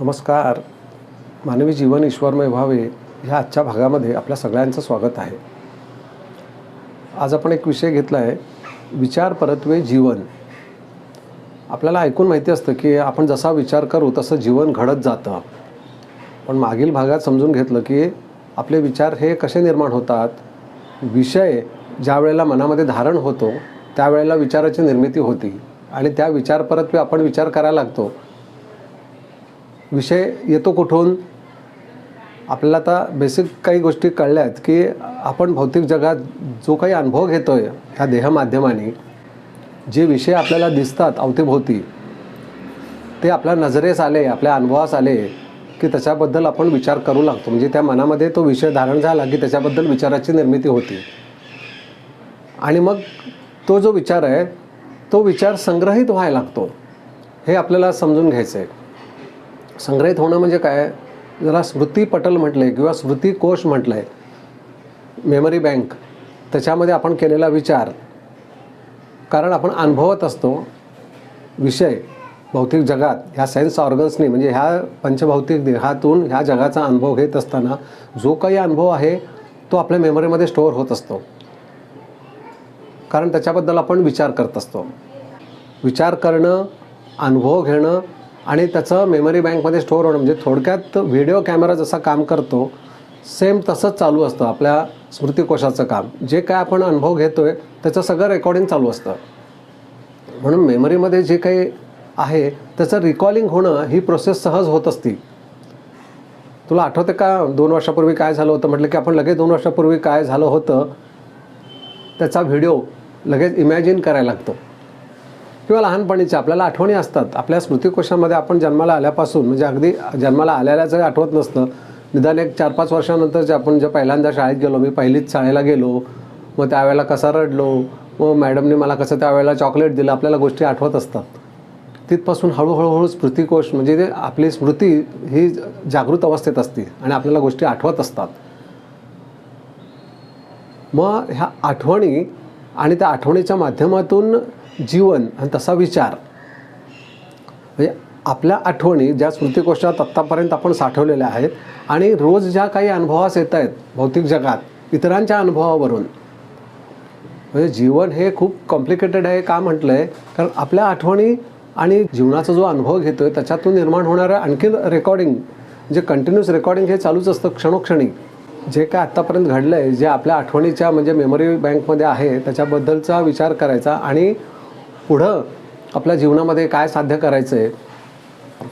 नमस्कार. मानवी जीवन ईश्वरमय व्हावे ह्या आजच्या भागामध्ये आपल्या सगळ्यांचं स्वागत आहे. आज आपण एक विषय घेतला आहे विचार परत्वे जीवन. आपल्याला ऐकून माहिती असतं की आपण जसा विचार करू तसं जीवन घडत जातं. पण मागील भागात समजून घेतलं की आपले विचार हे कसे निर्माण होतात? विषय ज्या वेळेला मनामध्ये धारण होतो त्यावेळेला विचाराची निर्मिती होती आणि त्या विचार परत्वे आपण विचार करायला लागतो. विषय येतो कुठून? आपल्याला आता बेसिक काही गोष्टी कळल्या आहेत की आपण भौतिक जगात जो काही अनुभव घेतो आहे ह्या देहमाध्यमाने जे विषय आपल्याला दिसतात अवतीभोवती ते आपल्या नजरेस आले आपल्या अनुभवास आले की त्याच्याबद्दल आपण विचार करू लागतो. म्हणजे त्या मनामध्ये तो विषय धारण झाला की त्याच्याबद्दल विचाराची निर्मिती होती. आणि मग तो जो विचार आहे तो विचार संग्रहित व्हायला लागतो. हे आपल्याला समजून घ्यायचं आहे संग्रहित होणं म्हणजे काय? जरा स्मृतीपटल म्हटलं आहे किंवा स्मृतिकोश म्हटलं आहे मेमरी बँक. त्याच्यामध्ये आपण केलेला विचार. कारण आपण अनुभवत असतो विषय भौतिक जगात. ह्या सेन्स ऑर्गन्सनी म्हणजे ह्या पंचभौतिक देहातून ह्या जगाचा अनुभव घेत असताना जो काही अनुभव आहे तो आपल्या मेमरीमध्ये स्टोअर होत असतो. कारण त्याच्याबद्दल आपण विचार करत असतो. विचार करणं अनुभव घेणं आणि त्याचं मेमरी बँकमध्ये स्टोअर होणं म्हणजे थोडक्यात व्हिडिओ कॅमेरा जसा काम करतो सेम तसंच चालू असतं आपल्या स्मृतिकोशाचं काम. जे काय आपण अनुभव घेतो आहे त्याचं सगळं रेकॉर्डिंग चालू असतं. म्हणून मेमरीमध्ये जे काही आहे त्याचं रिकॉलिंग होणं ही प्रोसेस सहज होत असती. तुला आठवतं का दोन वर्षापूर्वी काय झालं होतं? म्हटलं की आपण लगेच दोन वर्षापूर्वी काय झालं होतं त्याचा व्हिडिओ लगेच इमॅजिन करायला लागतो. किंवा लहानपणीच्या आपल्याला आठवणी असतात. आपल्या स्मृतिकोशामध्ये आपण जन्माला आल्यापासून म्हणजे अगदी जन्माला आल्याचं आठवत नसतं निदान एक चार पाच वर्षानंतर जे आपण जे पहिल्यांदा शाळेत गेलो मी पहिलीच शाळेला गेलो मग त्यावेळेला कसा रडलो मग मॅडमने मला कसं त्यावेळेला चॉकलेट दिलं आपल्याला गोष्टी आठवत असतात. तिथपासून हळूहळूहळू स्मृतिकोश म्हणजे ते आपली स्मृती ही जागृत अवस्थेत असते आणि आपल्याला गोष्टी आठवत असतात. मग ह्या आठवणी आणि त्या आठवणीच्या माध्यमातून जीवन आणि तसा विचार. म्हणजे आपल्या आठवणी ज्या स्मृतिकोशात आत्तापर्यंत आपण साठवलेल्या आहेत आणि रोज ज्या काही अनुभवास येत आहेत भौतिक जगात इतरांच्या अनुभवावरून. म्हणजे जीवन हे खूप कॉम्प्लिकेटेड आहे का म्हटलं आहे कारण आपल्या आठवणी आणि जीवनाचा जो अनुभव घेतो आहे त्याच्यातून निर्माण होणारं आणखी रेकॉर्डिंग जे कंटिन्युअस रेकॉर्डिंग हे चालूच असतं क्षणोक्षणी. जे काय आत्तापर्यंत घडलं आहे जे आपल्या आठवणीच्या म्हणजे मेमरी बँकमध्ये आहे त्याच्याबद्दलचा विचार करायचा आणि पुढं आपल्या जीवनामध्ये काय साध्य करायचं आहे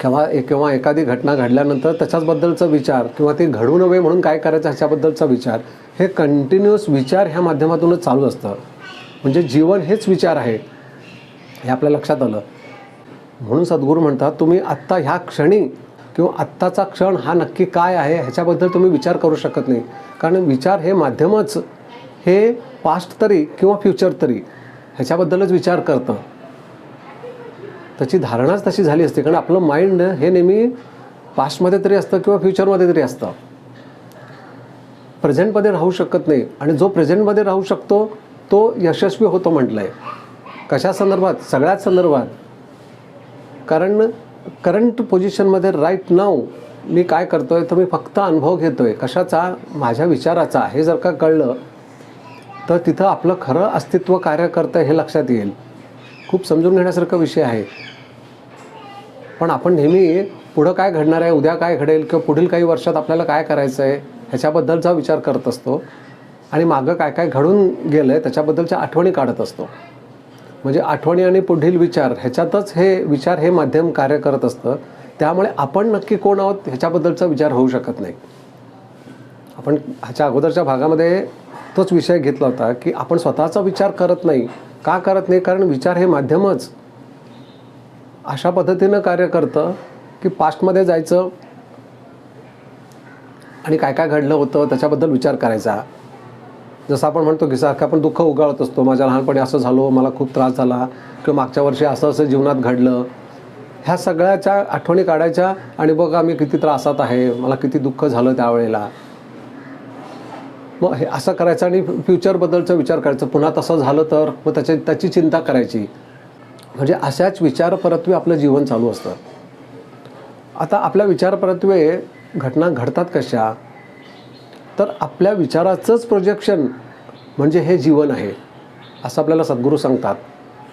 किंवा एक किंवा एखादी घटना घडल्यानंतर त्याच्याचबद्दलचा विचार किंवा ती घडू नये म्हणून काय करायचं ह्याच्याबद्दलचा विचार हे कंटिन्युअस विचार ह्या माध्यमातूनच चालू असतं. म्हणजे जीवन हेच विचार आहे हे आपल्या लक्षात आलं. म्हणून सद्गुरू म्हणतात तुम्ही आत्ता ह्या क्षणी किंवा आत्ताचा क्षण हा नक्की काय आहे ह्याच्याबद्दल तुम्ही विचार करू शकत नाही. कारण विचार हे माध्यमच हे पास्ट तरी किंवा फ्युचर तरी. ह्याच्याबद्दलच विचार करतं. त्याची धारणाच तशी झाली असते. कारण आपलं माइंड हे नेहमी पास्टमध्ये तरी असतं किंवा फ्युचरमध्ये तरी असतं. प्रेझेंटमध्ये राहू शकत नाही. आणि जो प्रेझेंटमध्ये राहू शकतो तो यशस्वी होतो म्हटलं आहे कशा संदर्भात? सगळ्याच संदर्भात. कारण करंट पोझिशनमध्ये राईट नाव मी काय करतो आहे तर मी फक्त अनुभव घेतो आहे कशाचा? माझ्या विचाराचा. हे जर का कळलं तर तिथं आपलं खरं अस्तित्व कार्य करतं हे लक्षात येईल. खूप समजून घेण्यासारखा विषय आहे. पण आपण नेहमी पुढं काय घडणार आहे उद्या काय घडेल किंवा पुढील काही वर्षात आपल्याला काय करायचं आहे ह्याच्याबद्दलचा विचार करत असतो. आणि मागं काय काय घडून गेलं आहे त्याच्याबद्दलच्या आठवणी काढत असतो. म्हणजे आठवणी आणि पुढील विचार ह्याच्यातच हे विचार हे माध्यम कार्य करत असतं. त्यामुळे आपण नक्की कोण आहोत ह्याच्याबद्दलचा विचार होऊ शकत नाही. आपण ह्याच्या अगोदरच्या भागामध्ये तोच विषय घेतला होता की आपण स्वतःचा विचार करत नाही. का करत नाही? कारण विचार हे माध्यमच. अशा पद्धतीनं कार्य करतं की पास्टमध्ये जायचं आणि काय काय घडलं होतं त्याच्याबद्दल विचार करायचा. जसं आपण म्हणतो की सारखं आपण दुःख उगाळत असतो. माझ्या लहानपणी असं झालो मला खूप त्रास झाला किंवा मागच्या वर्षी असं असं जीवनात घडलं. ह्या सगळ्याच्या आठवणी काढायच्या आणि बघा मी किती त्रासात आहे मला किती दुःख झालं त्यावेळेला. मग हे असं करायचं आणि फ्युचरबद्दलचा विचार करायचा. पुन्हा तसं झालं तर मग त्याच्या त्याची चिंता करायची. म्हणजे अशाच विचारपरत्वे आपलं जीवन चालू असतं. आता आपल्या विचारपरत्वे घटना घडतात कशा? तर आपल्या विचाराचंच प्रोजेक्शन म्हणजे हे जीवन आहे असं आपल्याला सद्गुरू सांगतात.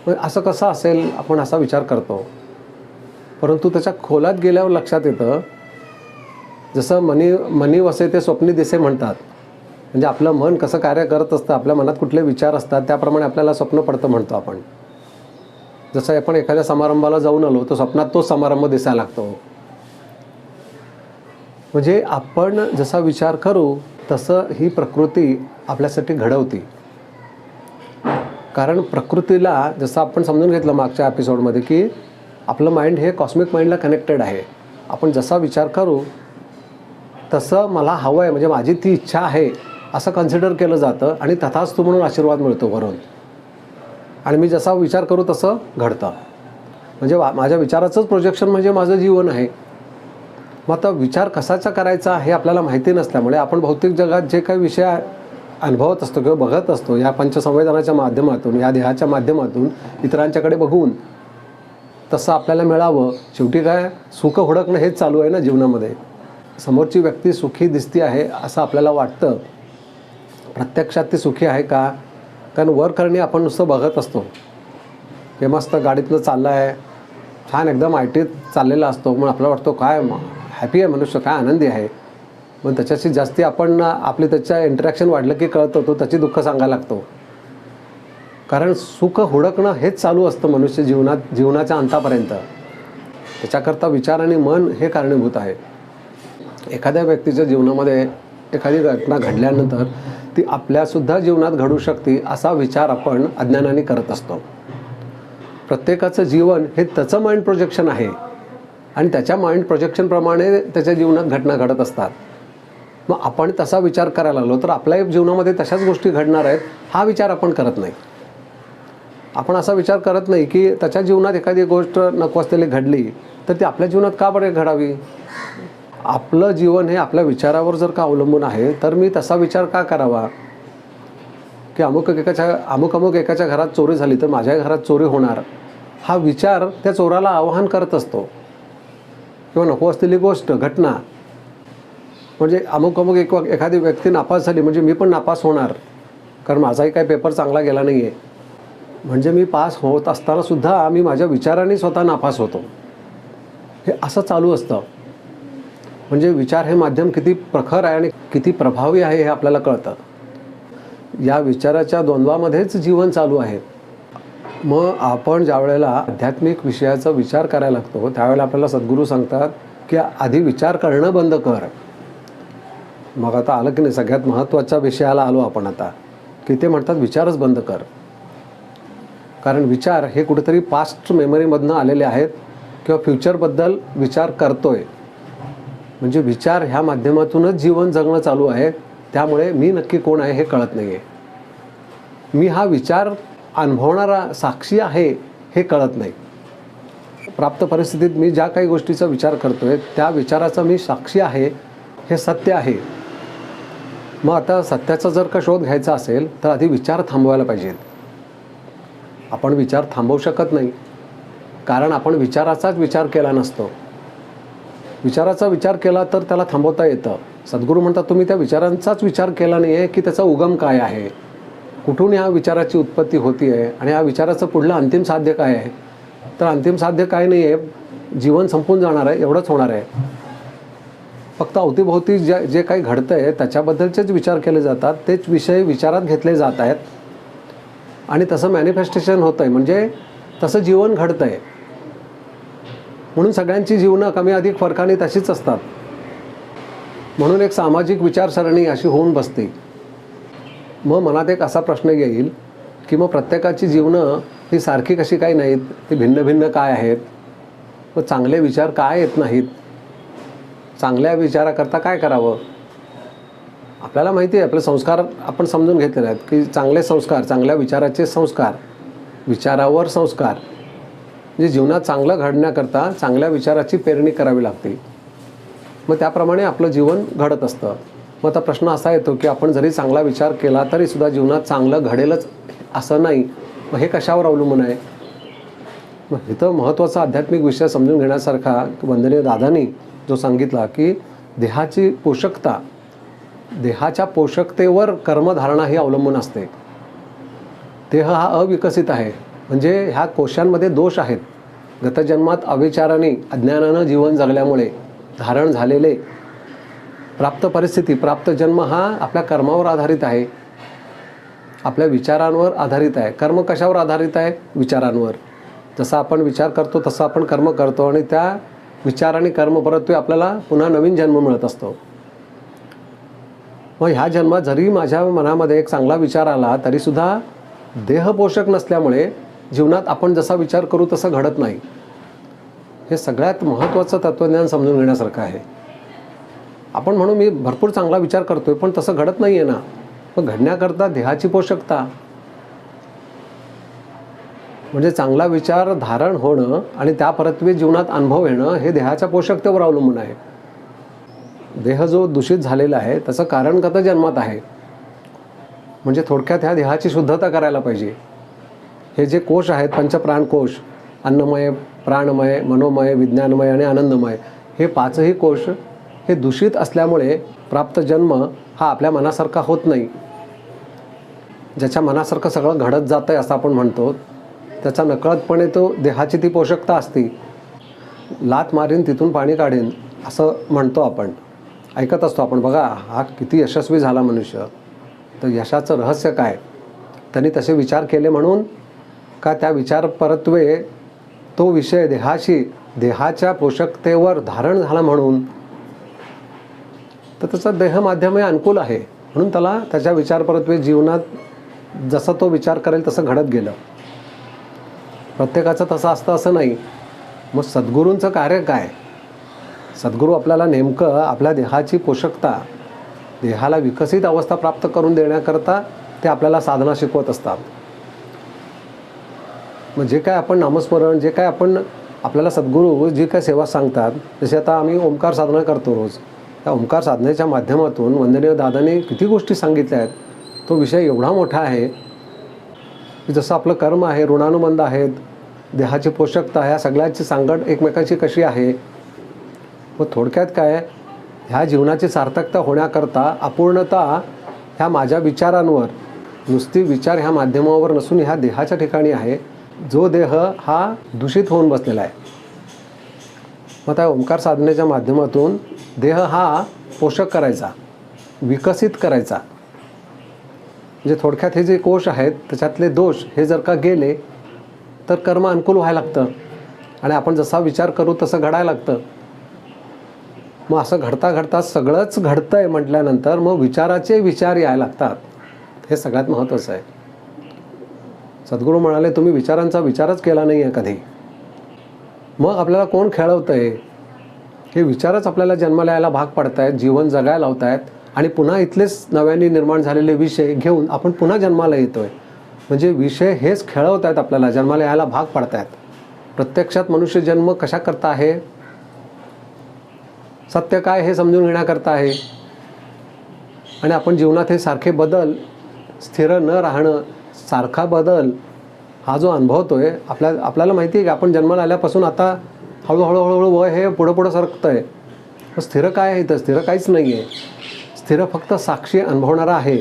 मग असं कसं असेल आपण असा विचार करतो. परंतु त्याच्या खोलात गेल्यावर लक्षात येतं जसं मनी मनी वसे ते स्वप्नी दिसे म्हणतात. म्हणजे आपलं मन कसं कार्य करत असतं आपल्या मनात कुठले विचार असतात त्याप्रमाणे आपल्याला स्वप्न पडतं म्हणतो आपण. जसं आपण एखाद्या समारंभाला जाऊन आलो तर स्वप्नात तोच समारंभ दिसायला लागतो. म्हणजे आपण जसा विचार करू तसं ही प्रकृती आपल्यासाठी घडवती. कारण प्रकृतीला जसं आपण समजून घेतलं मागच्या एपिसोडमध्ये की आपलं माइंड हे कॉस्मिक माइंडला कनेक्टेड आहे. आपण जसा विचार करू तसं मला हवं आहे म्हणजे माझी ती इच्छा आहे असं कन्सिडर केलं जातं आणि तथास्तु म्हणून आशीर्वाद मिळतो वरून. आणि मी जसा विचार करू तसं घडतं. म्हणजे वा माझ्या विचाराचंच प्रोजेक्शन म्हणजे माझं जीवन आहे. मग आता विचार कसाचा करायचा हे आपल्याला माहिती नसल्यामुळे आपण भौतिक जगात जे काही विषय अनुभवत असतो किंवा बघत असतो या पंचसंवेदनाच्या माध्यमातून या देहाच्या माध्यमातून इतरांच्याकडे बघून तसं आपल्याला मिळावं. शेवटी काय सुख हुडकणं हेच चालू आहे ना जीवनामध्ये. समोरची व्यक्ती सुखी दिसती आहे असं आपल्याला वाटतं. प्रत्यक्षात ती सुखी आहे का? कारण वर करणे आपण नुसतं बघत असतो. हे मस्त गाडीतलं चाललं आहे छान एकदम आय टीत चाललेला असतो. मग आपला वाटतो काय हॅपी आहे मनुष्य काय आनंदी आहे? मग त्याच्याशी जास्ती आपण आपली त्याच्या इंटरॅक्शन वाढलं की कळत होतो त्याची दुःख सांगायला लागतो. कारण सुख हुडकणं हेच चालू असतं मनुष्य जीवनात जीवनाच्या अंतापर्यंत. त्याच्याकरता विचार आणि मन हे कारणीभूत आहे. एखाद्या व्यक्तीच्या जीवनामध्ये एखादी घटना घडल्यानंतर ती आपल्यासुद्धा जीवनात घडू शकते असा विचार आपण अज्ञानाने करत असतो. प्रत्येकाचं जीवन हे त्याचं माइंड प्रोजेक्शन आहे आणि त्याच्या माइंड प्रोजेक्शनप्रमाणे त्याच्या जीवनात घटना घडत असतात. मग आपण तसा विचार करायला लागलो तर आपल्या जीवनामध्ये तशाच गोष्टी घडणार आहेत हा विचार आपण करत नाही. आपण असा विचार करत नाही की त्याच्या जीवनात एखादी गोष्ट नको असलेली घडली तर ती आपल्या जीवनात का बरे घडावी? आपलं जीवन हे आपल्या विचारावर जर का अवलंबून आहे तर मी तसा विचार का करावा? की अमुक एकाच्या अमुक अमुक एकाच्या घरात चोरी झाली तर माझ्या घरात चोरी होणार. हा विचार त्या चोराला आवाहन करत असतो. किंवा नको असलेली गोष्ट घटना. म्हणजे अमुक अमुक एक एखादी व्यक्ती नापास झाली म्हणजे मी पण नापास होणार. कारण माझाही काही पेपर चांगला गेला नाही आहे म्हणजे मी पास होत असतानासुद्धा मी माझ्या विचाराने स्वतः नापास होतो. हे असं चालू असतं. म्हणजे विचार हे माध्यम किती प्रखर आहे आणि किती प्रभावी आहे हे आपल्याला कळतं. या विचाराच्या द्वंद्वामध्येच जीवन चालू आहे. मग आपण ज्या वेळेला आध्यात्मिक विषयाचा विचार करायला लागतो त्यावेळेला आपल्याला सद्गुरू सांगतात की आधी विचार करणं बंद कर. मग आता आलं की नाही सगळ्यात महत्त्वाच्या विषयाला आलो आपण आता. की ते म्हणतात विचारच बंद कर. कारण विचार हे कुठेतरी पास्ट मेमरीमधनं आलेले आहेत किंवा फ्युचरबद्दल विचार करतोय. म्हणजे विचार ह्या माध्यमातूनच जीवन जगणं चालू आहे. त्यामुळे मी नक्की कोण आहे हे कळत नाही आहे मी हा विचार अनुभवणारा साक्षी आहे हे कळत नाही. प्राप्त परिस्थितीत मी ज्या काही गोष्टीचा विचार करतो आहे त्या विचाराचा मी साक्षी आहे हे सत्य आहे. मग आता सत्याचा जर का शोध घ्यायचा असेल तर आधी विचार थांबवायला पाहिजेत. आपण विचार थांबवू शकत नाही. कारण आपण विचाराचाच विचार केला नसतो. विचाराचा विचार केला तर त्याला थांबवता येतं. सद्गुरू म्हणतात तुम्ही त्या विचारांचाच विचार केला नाही आहे की त्याचा उगम काय आहे? कुठून ह्या विचाराची उत्पत्ती होती आहे आणि या विचाराचं पुढलं अंतिम साध्य काय आहे? तर अंतिम साध्य काय नाही आहे जीवन संपून जाणार आहे एवढंच होणार आहे. फक्त अवतीभोवती जे जे काही घडतं आहे त्याच्याबद्दलचेच विचार केले जातात. तेच विषय विचारात घेतले जात आहेत. आणि तसं मॅनिफेस्टेशन होतं आहे म्हणजे तसं जीवन घडतं आहे म्हणून सगळ्यांची जीवनं कमी अधिक फरकाने तशीच असतात. म्हणून एक सामाजिक विचारसरणी अशी होऊन बसते. मग मनात एक असा प्रश्न येईल की मग प्रत्येकाची जीवनं ही सारखी कशी काही नाहीत? ती भिन्न भिन्न काय आहेत? मग चांगले विचार काय येत नाहीत? चांगल्या विचाराकरता काय करावं? आपल्याला माहिती आहे आपले संस्कार आपण समजून घेतलेले आहेत की चांगले संस्कार चांगल्या विचाराचे संस्कार विचारावर संस्कार. म्हणजे जीवनात चांगलं घडण्याकरता चांगल्या विचाराची पेरणी करावी लागते. मग त्याप्रमाणे आपलं जीवन घडत असतं. मग आता प्रश्न असा येतो की आपण जरी चांगला विचार केला तरी सुद्धा जीवनात चांगलं घडेलच असं नाही. मग हे कशावर अवलंबून आहे? मग इथं महत्त्वाचा आध्यात्मिक विषय समजून घेण्यासारखा वंदनीय दादानी जो सांगितला की देहाची पोषकता देहाच्या पोषकतेवर कर्मधारणा ही अवलंबून असते. देह हा अविकसित आहे. म्हणजे ह्या कोशांमध्ये दोष आहेत. गतजन्मात अविचाराने अज्ञानानं जीवन जगल्यामुळे धारण झालेले प्राप्त परिस्थिती प्राप्त जन्म हा आपल्या कर्मावर आधारित आहे. आपल्या विचारांवर आधारित आहे. कर्म कशावर आधारित आहे? विचारांवर. जसा आपण विचार करतो तसं आपण कर्म करतो आणि त्या विचार आणि कर्म परत्वे आपल्याला पुन्हा नवीन जन्म मिळत असतो. मग ह्या जन्मात जरी माझ्या मनामध्ये एक चांगला विचार आला तरीसुद्धा देहपोषक नसल्यामुळे जीवनात आपण जसा विचार करू तसं घडत नाही. हे सगळ्यात महत्त्वाचं तत्त्वज्ञान समजून घेण्यासारखं आहे. आपण म्हणू मी भरपूर चांगला विचार करतोय पण तसं घडत नाही आहे ना. मग घडण्याकरता देहाची पोषकता. म्हणजे चांगला विचार धारण होणं आणि त्या परत्वे जीवनात अनुभव येणं हे देहाच्या पोषकतेवर अवलंबून आहे. देह जो दूषित झालेला आहे त्याचं कारण गत जन्मात आहे. म्हणजे थोडक्यात ह्या देहाची शुद्धता करायला पाहिजे. हे जे कोश आहेत पंचप्राण कोश अन्नमय प्राणमय मनोमय विज्ञानमय आणि आनंदमय हे पाचही कोश हे दूषित असल्यामुळे प्राप्त जन्म हा आपल्या मनासारखा होत नाही. ज्याच्या मनासारखं सगळं घडत जातं आहे असं आपण म्हणतो त्याचा नकळतपणे तो देहाची ती पोषकता असती. लात मारीन तिथून पाणी काढीन असं म्हणतो आपण. ऐकत असतो आपण बघा हा किती यशस्वी झाला मनुष्य. तर यशाचं रहस्य काय? त्यांनी तसे विचार केले म्हणून का त्या विचार परत्वे तो विषय देहाशी देहाच्या पोषकतेवर धारण झाला म्हणून. तर त्याचा देह माध्यम हे अनुकूल आहे. म्हणून त्याला त्याच्या विचारपरत्वे जीवनात जसा तो विचार करेल तसं घडत गेलं. प्रत्येकाचं तसं असतं असं नाही. मग सद्गुरूंचं कार्य काय? सद्गुरू आपल्याला नेमकं आपल्या देहाची पोषकता देहाला विकसित अवस्था प्राप्त करून देण्याकरता ते आपल्याला साधना शिकवत असतात. मग जे काय आपण नामस्मरण जे काय आपण आपल्याला सद्गुरू जी काय सेवा सांगतात जसे आता आम्ही ओंकार साधना करतो रोज. त्या ओंकार साधनेच्या माध्यमातून वंदनीय दादाने किती गोष्टी सांगितल्या आहेत. तो विषय एवढा मोठा आहे की जसं आपलं कर्म आहे ऋणानुबंध आहेत देहाची पोषकता ह्या सगळ्याची सांगड एकमेकाची कशी आहे? व थोडक्यात काय ह्या जीवनाची सार्थकता होण्याकरता अपूर्णता ह्या माझ्या विचारांवर नुसती विचार ह्या माध्यमावर नसून ह्या देहाच्या ठिकाणी आहे. जो देह हा दूषित होऊन बसलेला आहे. मग त्या ओंकार साधनेच्या माध्यमातून देह हा पोषक करायचा विकसित करायचा. म्हणजे थोडक्यात हे जे कोश आहेत त्याच्यातले दोष हे जर का गेले तर कर्म अनुकूल व्हायला लागतं. आणि आपण जसा विचार करू तसं घडायला लागतं. मग असं घडता घडता सगळंच घडतं आहे म्हटल्यानंतर मग विचाराचे विचार यायला लागतात. हे सगळ्यात महत्त्वाचं आहे. सद्गुरू म्हणाले तुम्ही विचारांचा विचारच केला नाही आहे कधी. मग आपल्याला कोण खेळवतं आहे हे विचारच आपल्याला जन्माला यायला भाग पडतायत जीवन जगायला लावतायत आणि पुन्हा इथलेच नव्याने निर्माण झालेले विषय घेऊन आपण पुन्हा जन्माला येतो आहे म्हणजे विषय हेच खेळवत आहेत आपल्याला जन्माला यायला भाग पडतायत. प्रत्यक्षात मनुष्य जन्म कशा करता आहे? सत्य काय हे समजून घेण्याकरता आहे? आणि आपण जीवनात हे सारखे बदल स्थिर न राहणं सारखा बदल हा जो अनुभवतो आहे आपल्या आपल्याला माहिती आहे की आपण जन्माला आल्यापासून आता हळूहळू हळूहळू वय हे पुढं पुढं सरकतं आहे स्थिर काय आहे इथं? स्थिर काहीच नाही आहे स्थिर फक्त साक्षी अनुभवणारा आहे.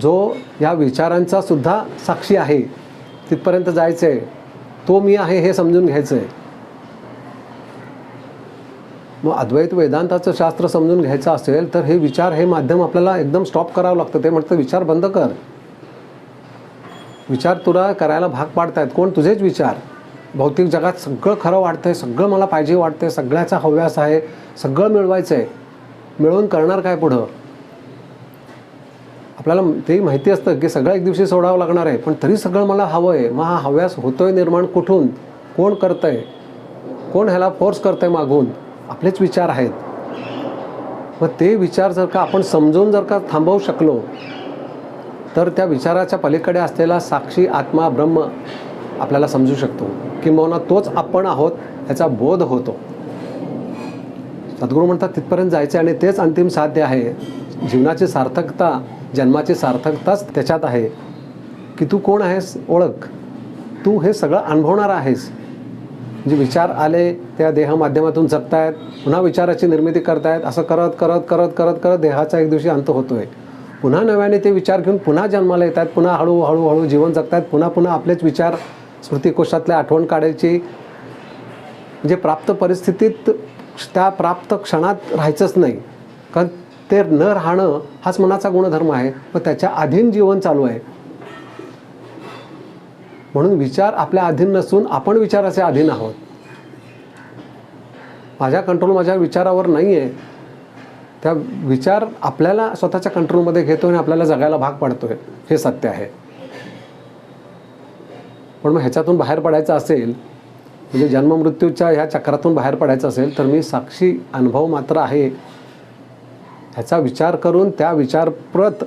जो या विचारांचा सुद्धा साक्षी आहे तिथपर्यंत जायचं आहे तो मी आहे हे समजून घ्यायचं आहे मग अद्वैत वेदांताचं शास्त्र समजून घ्यायचं असेल तर हे विचार हे माध्यम आपल्याला एकदम स्टॉप करावं लागतं. ते म्हणतं विचार बंद कर. विचार तुला करायला भाग पाडतायत. कोण? तुझेच विचार. भौतिक जगात सगळं खरं वाटतंय सगळं मला पाहिजे वाटतंय सगळ्याचा हव्यास आहे सगळं मिळवायचं आहे मिळवून करणार काय पुढं? आपल्याला ते माहिती असतं की सगळं एक दिवशी सोडावं लागणार आहे पण तरी सगळं मला हवं आहे मग हा हव्यास होतोय निर्माण कुठून? कोण करतंय? कोण ह्याला फोर्स करतंय मागून? आपलेच विचार आहेत. मग ते विचार जर का आपण समजून जर का थांबवू शकलो तर त्या विचाराच्या पलीकडे असलेला साक्षी आत्मा ब्रह्म आपल्याला समजू शकतो किंबहुना तोच आपण आहोत ह्याचा बोध होतो. सद्गुरू म्हणतात तिथपर्यंत जायचे आणि तेच अंतिम साध्य आहे. जीवनाची सार्थकता जन्माची सार्थकताच त्याच्यात आहे. की तू कोण आहेस? ओळख. तू हे सगळं अनुभवणार आहेस. जे विचार आले त्या देह माध्यमातून जगतायत पुन्हा विचाराची निर्मिती करतायत असं करत करत करत करत करत देहाचा एक दिवशी अंत होतोय. पुन्हा नव्याने ते विचार घेऊन पुन्हा जन्माला येतात पुन्हा हळू हळू जीवन जगतात पुन्हा पुन्हा आपलेच विचार स्मृतिकोशातल्या आठवण काढायची. म्हणजे प्राप्त परिस्थितीत त्या प्राप्त क्षणात राहायचंच नाही. कारण ते न राहणं हाच मनाचा गुणधर्म आहे. व त्याच्या अधीन जीवन चालू आहे. म्हणून विचार आपल्या अधीन नसून आपण विचाराचे अधीन आहोत. माझ्या कंट्रोल माझ्या विचारावर नाही आहे त्या विचार आपल्याला स्वतःच्या कंट्रोलमध्ये घेतो आणि आपल्याला जगायला भाग पाडतोय हे सत्य आहे. पण मग ह्याच्यातून बाहेर पडायचं असेल म्हणजे जन्ममृत्यूच्या ह्या चक्रातून बाहेर पडायचं असेल तर मी साक्षी अनुभव मात्र आहे. ह्याचा विचार करून त्या विचारप्रत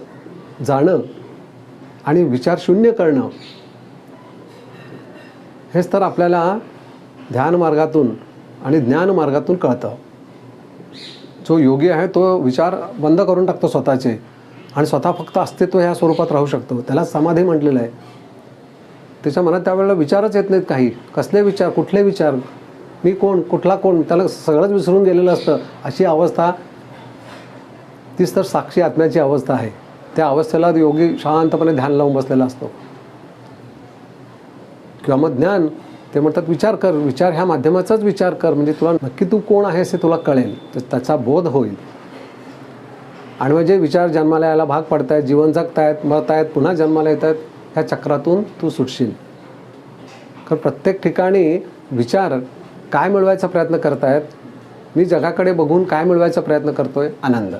जाणं आणि विचार शून्य करणं हेच तर आपल्याला ध्यान मार्गातून आणि ज्ञान मार्गातून कळतं. जो योगी आहे तो विचार बंद करून टाकतो स्वतःचे. आणि स्वतः फक्त अस्तित्व ह्या स्वरूपात राहू शकतो. त्याला समाधी म्हटलेलं आहे. त्याच्या मनात त्यावेळेला विचारच येत नाहीत काही. कसले विचार कुठले विचार? मी कोण? कुठला कोण? त्याला सगळंच विसरून गेलेलं असतं. अशी अवस्था तीच तर साक्षी आत्म्याची अवस्था आहे. त्या अवस्थेला योगी शांतपणे ध्यान लावून बसलेला असतो. किंवा मग ज्ञान ते म्हणतात विचार कर विचार ह्या माध्यमाचाच विचार कर. म्हणजे तुला नक्की तू कोण आहेस हे तुला कळेल. तर त्याचा बोध होईल. आणि म्हणजे विचार जन्माला यायला भाग पडतायत जीवन जगतायत मरतायत पुन्हा जन्माला येत आहेत ह्या चक्रातून तू सुटशील. कारण प्रत्येक ठिकाणी विचार काय मिळवायचा प्रयत्न करतायत मी जगाकडे बघून काय मिळवायचा प्रयत्न करतोय? आनंद.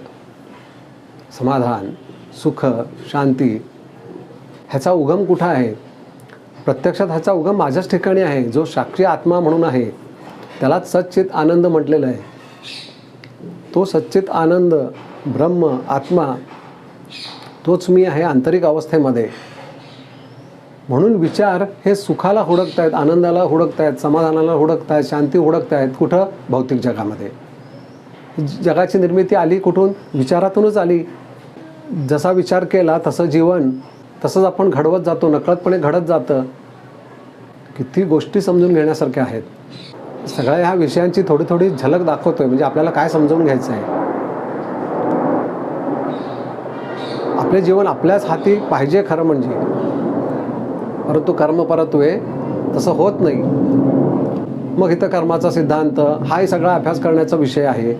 समाधान सुख शांती ह्याचा उगम कुठं आहे? प्रत्यक्षात ह्याचा उगम माझ्याच ठिकाणी आहे जो साक्षी आत्मा म्हणून आहे. त्यालाच सच्चित आनंद म्हटलेलं आहे. तो सच्चित आनंद ब्रह्म आत्मा तोच मी आहे आंतरिक अवस्थेमध्ये. म्हणून विचार हे सुखाला हुडकतायत आनंदाला हुडकतायत समाधानाला हुडकतायत शांती हुडकतायत कुठं? भौतिक जगामध्ये. जगाची निर्मिती आली कुठून? विचारातूनच आली. जसा विचार केला तसं जीवन तसंच आपण घडवत जातो नकळतपणे घडत जातं. किती गोष्टी समजून घेण्यासारख्या आहेत. सगळ्या ह्या विषयांची थोडी थोडी झलक दाखवतोय. म्हणजे आपल्याला काय समजून घ्यायचं आहे? आपले जीवन आपल्याच हाती पाहिजे खरं म्हणजे. परंतु कर्म परत्वे तसं होत नाही. मग इथं कर्माचा सिद्धांत हाही सगळा अभ्यास करण्याचा विषय आहे.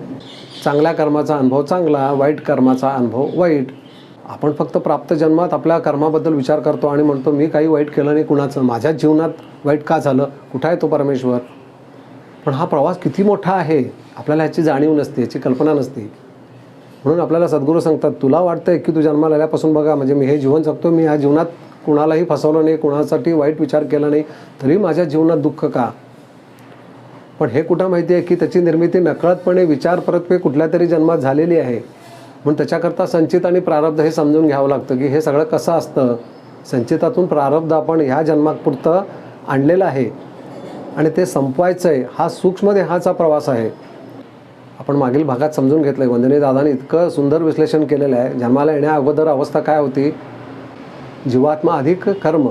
चांगल्या कर्माचा अनुभव चांगला वाईट कर्माचा अनुभव वाईट. आपण फक्त प्राप्त जन्मात आपल्या कर्माबद्दल विचार करतो आणि म्हणतो मी काही वाईट केलं नाही कुणाचं. माझ्या जीवनात वाईट का झालं? कुठं आहे तो परमेश्वर? पण हा प्रवास किती मोठा आहे. आपल्याला ह्याची जाणीव नसते याची कल्पना नसते. म्हणून आपल्याला सद्गुरू सांगतात तुला वाटतंय की तू जन्माला आल्यापासून बघा म्हणजे मी हे जीवन जगतो मी ह्या जीवनात कुणालाही फसवलं नाही कुणासाठी वाईट विचार केला नाही तरी माझ्या जीवनात दुःख का? पण हे कुठं माहिती आहे की त्याची निर्मिती नकळतपणे विचार परतफे कुठल्या तरी जन्मात झालेली आहे. म्हणून त्याच्याकरता संचित आणि प्रारब्ध हे समजून घ्यावं लागतं की हे सगळं कसं असतं. संचितातून प्रारब्ध आपण ह्या जन्मापुरतं आणलेलं आहे. आणि ते संपवायचं आहे हा सूक्ष्म देहाचा प्रवास आहे. आपण मागील भागात समजून घेतलं आहे वंदने दादाने इतकं सुंदर विश्लेषण केलेलं आहे. जन्माला येण्या अगोदर अवस्था काय होती? जीवात्मा अधिक कर्म.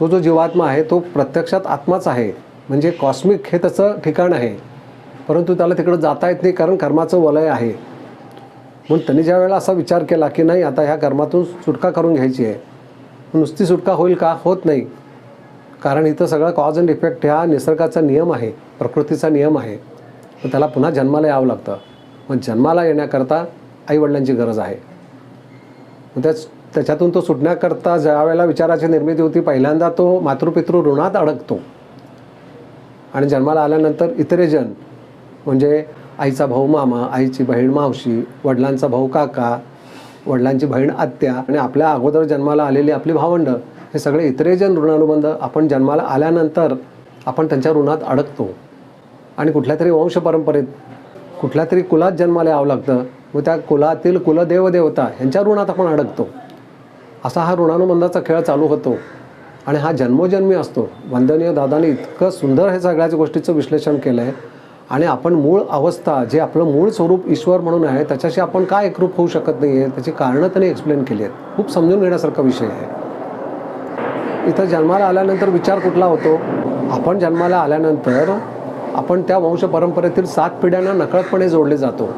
तो जो जीवात्मा आहे तो प्रत्यक्षात आत्माच आहे. म्हणजे कॉस्मिक हे त्याचं ठिकाण आहे. परंतु त्याला तिकडं जाता येत नाही कारण कर्माचं वलय आहे. म्हणून त्यांनी ज्या वेळेला असा विचार केला की नाही आता ह्या कर्मातून सुटका करून घ्यायची आहे नुसती सुटका होईल का? होत नाही. कारण इथं सगळं कॉज अँड इफेक्ट ह्या निसर्गाचा नियम आहे प्रकृतीचा नियम आहे. तर त्याला पुन्हा जन्माला यावं लागतं. मग जन्माला येण्याकरता आईवडिलांची गरज आहे. मग त्याच त्याच्यातून तो सुटण्याकरता ज्या वेळेला विचाराची निर्मिती होती पहिल्यांदा तो मातृपितृ ऋणात अडकतो. आणि जन्माला आल्यानंतर इतरेजन म्हणजे आईचा भाऊ मामा आईची बहीण मावशी वडिलांचा भाऊ काका वडिलांची बहीण आत्या आणि आपल्या अगोदर जन्माला आलेली आपली भावंडं हे सगळे इतरेजन ऋणानुबंध आपण जन्माला आल्यानंतर आपण त्यांच्या ऋणात अडकतो. आणि कुठल्या तरी वंश परंपरेत कुठल्या तरी कुलात जन्माला यावं लागतं व त्या कुलातील कुलदेवदेवता यांच्या ऋणात आपण अडकतो. असा हा ऋणानुबंधाचा खेळ चालू होतो आणि हा जन्मोजन्मी असतो. वंदनीय दादाने इतकं सुंदर हे सगळ्याच गोष्टीचं विश्लेषण केलं आहे आणि आपण मूळ अवस्था जे आपलं मूळ स्वरूप ईश्वर म्हणून आहे त्याच्याशी आपण का एकरूप होऊ शकत नाही आहे त्याची कारणं त्यांनी एक्सप्लेन केली आहेत. खूप समजून घेण्यासारखा विषय आहे. इथं जन्माला आल्यानंतर विचार कुठला होतो? आपण जन्माला आल्यानंतर आपण त्या वंश परंपरेतील सात पिढ्यांना नकळतपणे जोडले जातो.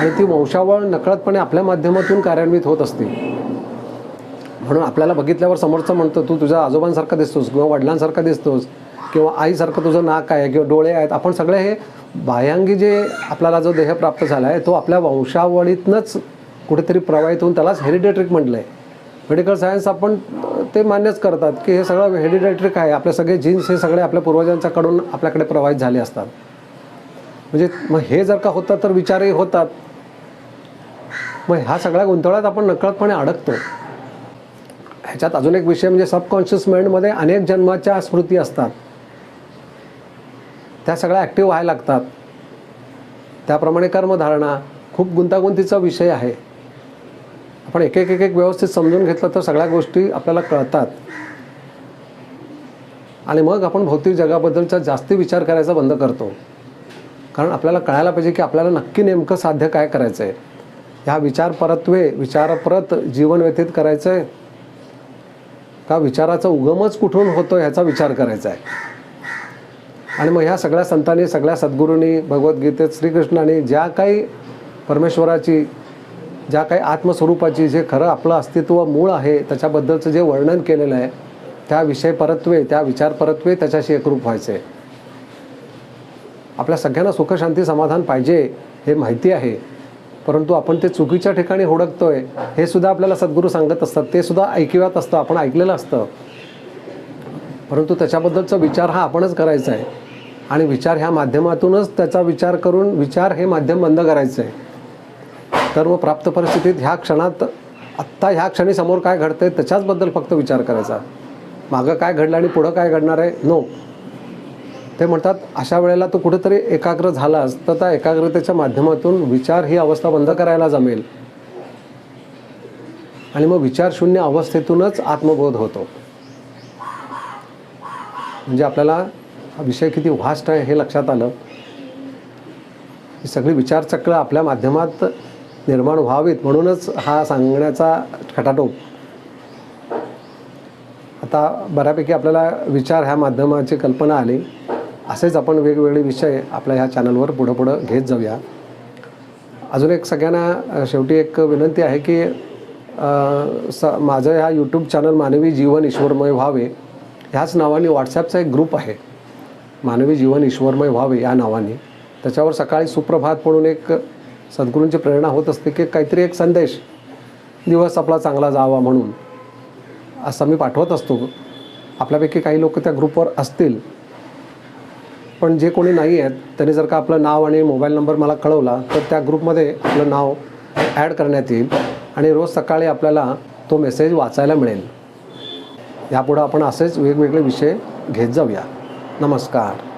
आणि ती वंशावळ नकळतपणे आपल्या माध्यमातून कार्यान्वित होत असते. म्हणून आपल्याला बघितल्यावर समोरचं म्हणतो तू तुझ्या आजोबांसारखा दिसतोस किंवा वडिलांसारखा दिसतोस. किंवा आईसारखं तुझं नाक आहे किंवा डोळे आहेत आपण सगळे हे बाह्यांगी जे आपल्याला जो देह प्राप्त झाला आहे तो आपल्या वंशावळीतनंच कुठेतरी प्रवाहित होऊन त्यालाच हेरिडेट्रिक म्हटलं आहे मेडिकल सायन्स आपण ते मान्यच करतात की हे सगळं हेरिडेट्रिक आहे आपले सगळे जीन्स हे सगळे आपल्या पूर्वजांच्याकडून आपल्याकडे प्रवाहित झाले असतात. म्हणजे मग हे जर का होतं तर विचारही होतात. मग ह्या सगळ्या गुंतवळ्यात आपण नकळतपणे अडकतो. ह्याच्यात अजून एक विषय म्हणजे सबकॉन्शियस माइंडमध्ये अनेक जन्माच्या स्मृती असतात. त्या सगळ्या ॲक्टिव्ह व्हायला लागतात. त्याप्रमाणे कर्मधारणा खूप गुंतागुंतीचा विषय आहे. आपण एक एक एक एक व्यवस्थित समजून घेतलं तर सगळ्या गोष्टी आपल्याला कळतात. आणि मग आपण भौतिक जगाबद्दलचा जास्ती विचार करायचा बंद करतो. कारण आपल्याला कळायला पाहिजे की आपल्याला नक्की नेमकं साध्य काय करायचं आहे ह्या विचारपरत्वे विचारप्रत विचारपरत जीवन व्यतीत करायचं आहे का विचाराचा उगमच कुठून होतो ह्याचा विचार करायचा आहे आणि मग ह्या सगळ्या संतांनी सगळ्या सद्गुरूंनी भगवद्गीतेत श्रीकृष्णाने ज्या काही परमेश्वराची ज्या काही आत्मस्वरूपाची जे खरं आपलं अस्तित्व मूळ आहे त्याच्याबद्दलचं जे वर्णन केलेलं आहे त्या विषय परत्वे त्या विचार परत्वे त्याच्याशी एकरूप व्हायचे. आपल्या सगळ्यांना सुखशांती समाधान पाहिजे हे माहिती आहे. परंतु आपण ते चुकीच्या ठिकाणी हुडकतोय हे सुद्धा आपल्याला सद्गुरू सांगत असतात ते सुद्धा ऐकिवात असतं आपण ऐकलेलं असतं. परंतु त्याच्याबद्दलचा विचार हा आपणच करायचा आहे. आणि विचार ह्या माध्यमातूनच त्याचा विचार करून विचार हे माध्यम बंद करायचं आहे तर मग प्राप्त परिस्थितीत ह्या क्षणात आत्ता ह्या क्षणी समोर काय घडतंय त्याच्याचबद्दल फक्त विचार करायचा. मागं काय घडलं आणि पुढं काय घडणार आहे? नो ते म्हणतात अशा वेळेला तो कुठेतरी एकाग्र झालास तर त्या एकाग्रतेच्या माध्यमातून विचार ही अवस्था बंद करायला जमेल. आणि मग विचारशून्य अवस्थेतूनच आत्मबोध होतो. म्हणजे आपल्याला हा विषय किती व्हास्ट आहे हे लक्षात आलं. ही सगळी विचारचक्र आपल्या माध्यमात निर्माण व्हावीत म्हणूनच हा सांगण्याचा खटाटोप आता बऱ्यापैकी आपल्याला विचार ह्या माध्यमाची कल्पना आली. असेच आपण वेगवेगळे विषय आपल्या ह्या चॅनलवर पुढं पुढं घेत जाऊया. अजून एक सगळ्यांना शेवटी एक विनंती आहे की स माझं ह्या यूट्यूब चॅनल मानवी जीवन ईश्वरमय व्हावे. ह्याच नावाने व्हॉट्सॲपचा एक ग्रुप आहे. मानवी जीवन ईश्वरमय व्हावे या नावाने. त्याच्यावर सकाळी सुप्रभात म्हणून एक सद्गुरूंची प्रेरणा होत असते की काहीतरी एक संदेश दिवस आपला चांगला जावा म्हणून. असं मी पाठवत असतो. आपल्यापैकी काही लोक त्या ग्रुपवर असतील. पण जे कोणी नाही आहेत त्यांनी जर का आपलं नाव आणि मोबाईल नंबर मला कळवला तर त्या ग्रुपमध्ये आपलं नाव ॲड करण्यात येईल आणि रोज सकाळी आपल्याला तो मेसेज वाचायला मिळेल. यापुढं आपण असेच वेगवेगळे विषय घेत जाऊया. नमस्कार